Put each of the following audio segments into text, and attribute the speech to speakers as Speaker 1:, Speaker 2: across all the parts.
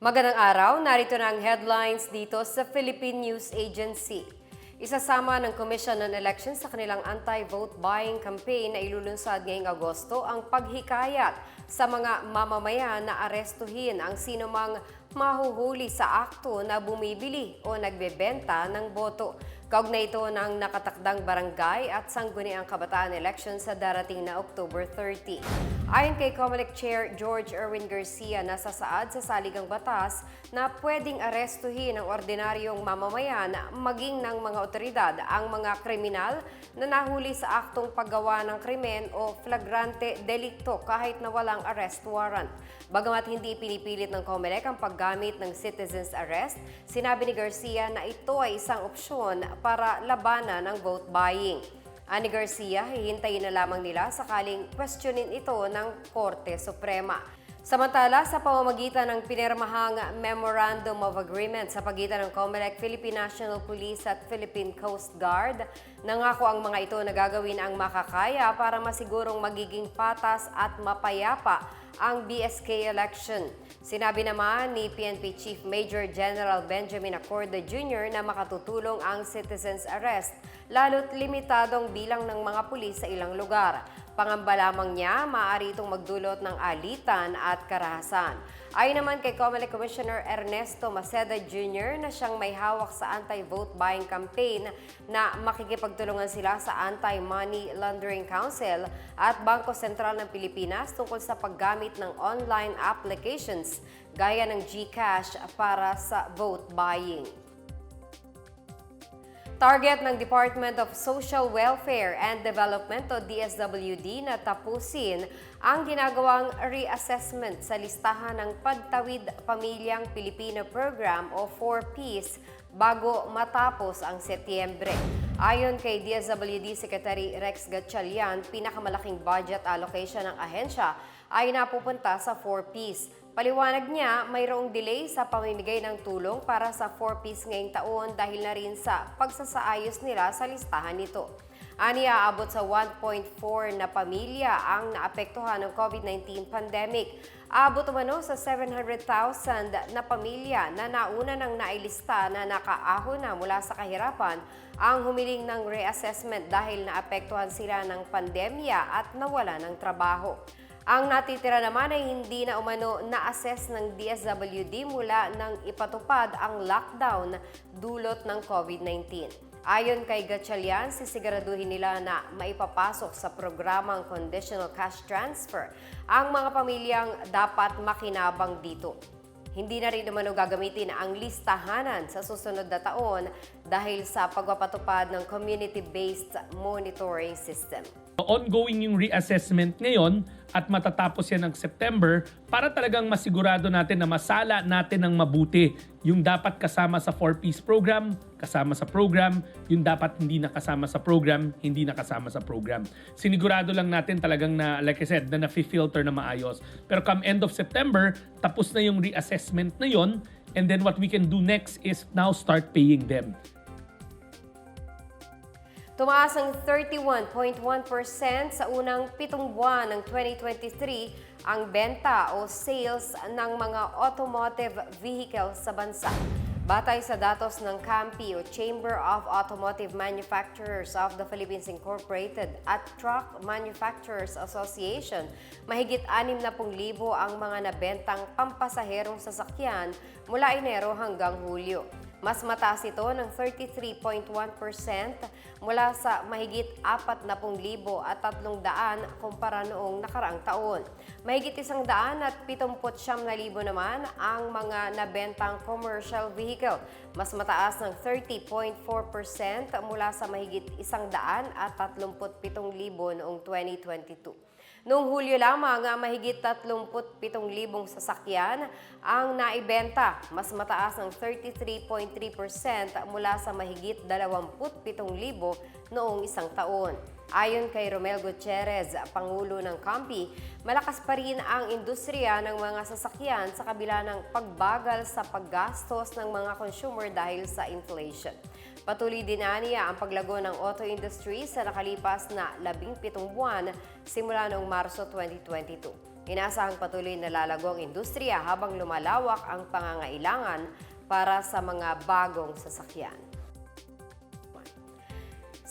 Speaker 1: Magandang araw, narito na ang headlines dito sa Philippine News Agency. Isasama ng Commission on Elections sa kanilang anti-vote buying campaign na ilulunsad ngayong Agosto ang paghikayat sa mga mamamayan na arestuhin ang sinumang mahuhuli sa akto na bumibili o nagbebenta ng boto. Kaugnay ito ng nakatakdang barangay at sangguniang kabataan election sa darating na October 30. Ayon kay Comelec Chair George Erwin Garcia, nasasaad sa saligang batas na pwedeng arestuhin ng ordinaryong mamamayan maging ng mga otoridad ang mga kriminal na nahuli sa aktong paggawa ng krimen o flagrante delikto kahit na walang arrest warrant. Bagamat hindi pinipilit ng Comelec ang paggamit ng citizen's arrest, sinabi ni Garcia na ito ay isang opsyon para labanan ang vote buying. Ani Garcia, hihintayin na lamang nila sakaling questionin ito ng Korte Suprema. Samantala, sa pamamagitan ng pinirmahang Memorandum of Agreement sa pagitan ng COMELEC, Philippine National Police at Philippine Coast Guard, nangako ang mga ito na gagawin ang makakaya para masigurong magiging patas at mapayapa ang BSK election. Sinabi naman ni PNP Chief Major General Benjamin Accorda Jr. na makatutulong ang citizens arrest, lalo't limitadong bilang ng mga pulis sa ilang lugar. Pangamba lamang niya, maaari itong magdulot ng alitan at karahasan. Ayon naman kay COMELEC Commissioner Ernesto Maceda Jr. na siyang may hawak sa anti-vote buying campaign na makikipagtulungan sila sa Anti-Money Laundering Council at Bangko Sentral ng Pilipinas tungkol sa paggamit ng online applications gaya ng GCash para sa vote buying. Target ng Department of Social Welfare and Development o DSWD na tapusin ang ginagawang reassessment sa listahan ng Pagtawid Pamilyang Pilipino Program o 4Ps bago matapos ang Setyembre. Ayon kay DSWD Secretary Rex Gatchalian, pinakamalaking budget allocation ng ahensya ay napupunta sa 4Ps. Paliwanag niya, mayroong delay sa pamimigay ng tulong para sa 4Ps ngayong taon dahil na rin sa pagsasaayos nila sa listahan nito. Ani aabot sa 1.4 na pamilya ang naapektuhan ng COVID-19 pandemic. Aabot umano sa 700,000 na pamilya na nauna ng nailista na nakaahon na mula sa kahirapan ang humiling ng reassessment dahil naapektuhan sila ng pandemya at nawala ng trabaho. Ang natitira naman ay hindi na umano na-assess ng DSWD mula nang ipatupad ang lockdown dulot ng COVID-19. Ayon kay Gatchalian, sisiguraduhin nila na maipapasok sa programang Conditional Cash Transfer ang mga pamilyang dapat makinabang dito. Hindi na rin naman gagamitin ang listahanan sa susunod na taon dahil sa pagpapatupad ng community-based monitoring system.
Speaker 2: Ongoing yung reassessment ngayon at matatapos yan ng September para talagang masigurado natin na masala natin ng mabuti yung dapat kasama sa 4-piece program, kasama sa program, yung dapat hindi nakasama sa program, hindi nakasama sa program. Sinigurado lang natin talagang na, like I said, na na-filter na maayos. Pero come end of September, tapos na yung reassessment na yon and then what we can do next is now start paying them.
Speaker 1: Tumaas ang 31.1% sa unang pitong buwan ng 2023 ang benta o sales ng mga automotive vehicles sa bansa. Batay sa datos ng CAMPI o Chamber of Automotive Manufacturers of the Philippines Incorporated at Truck Manufacturers Association, mahigit 60,000 ang mga nabentang pampasaherong sasakyan mula Enero hanggang Hulyo. Mas mataas ito ng 33.1% mula sa mahigit 40,000 at 300 kumpara noong nakaraang taon. Mahigit 100 at 79,000 naman ang mga nabentang commercial vehicle. Mas mataas ng 30.4% mula sa mahigit 100 at 37,000 noong 2022. Noong Hulyo lamang, ang mahigit 37,000 sasakyan ang naibenta, mas mataas ng 33.3% mula sa mahigit 27,000 noong isang taon. Ayon kay Romel Gutierrez, Pangulo ng CAMPI, malakas pa rin ang industriya ng mga sasakyan sa kabila ng pagbagal sa paggastos ng mga consumer dahil sa inflation. Patuloy din niya ang paglago ng auto industry sa nakalipas na 17 buwan simula noong Marso 2022. Inaasahang patuloy na lalago ang industriya habang lumalawak ang pangangailangan para sa mga bagong sasakyan.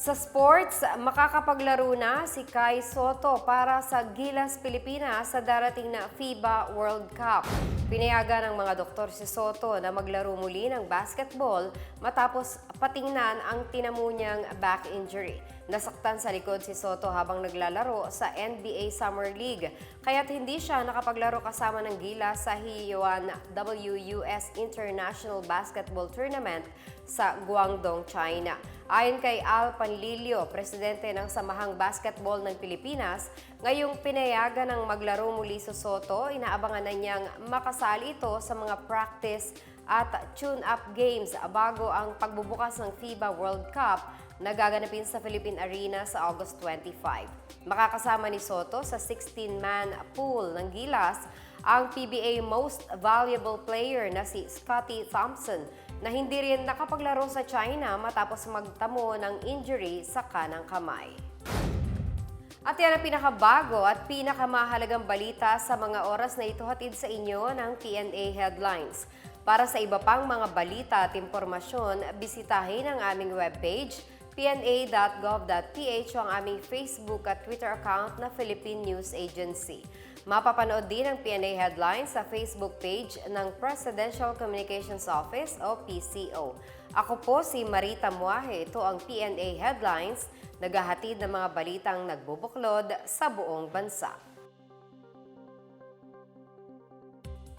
Speaker 1: Sa sports, makakapaglaro na si Kai Soto para sa Gilas Pilipinas sa darating na FIBA World Cup. Pinayagan ng mga doktor si Soto na maglaro muli ng basketball matapos patingnan ang tinamo niyang back injury. Nasaktan sa likod si Soto habang naglalaro sa NBA Summer League, kaya't hindi siya nakapaglaro kasama ng Gilas sa Hiyuan WUS International Basketball Tournament sa Guangdong, China. Ayon kay Al Panlilio, presidente ng Samahang Basketball ng Pilipinas, ngayong pinayagan ng maglaro muli sa Soto, inaabangan na niyang makasali ito sa mga practice at tune-up games bago ang pagbubukas ng FIBA World Cup na gaganapin sa Philippine Arena sa August 25. Makakasama ni Soto sa 16-man pool ng Gilas ang PBA Most Valuable Player na si Scotty Thompson na hindi rin nakapaglaro sa China matapos magtamo ng injury sa kanang kamay. At yan ang pinakabago at pinakamahalagang balita sa mga oras na ito hatid sa inyo ng PNA Headlines. Para sa iba pang mga balita at impormasyon, bisitahin ang aming webpage pna.gov.ph ang aming Facebook at Twitter account na Philippine News Agency. Mapapanood din ang PNA Headlines sa Facebook page ng Presidential Communications Office o PCO. Ako po si Marita Muahe. Ito ang PNA Headlines, naghahatid ng mga balitang nagbubuklod sa buong bansa.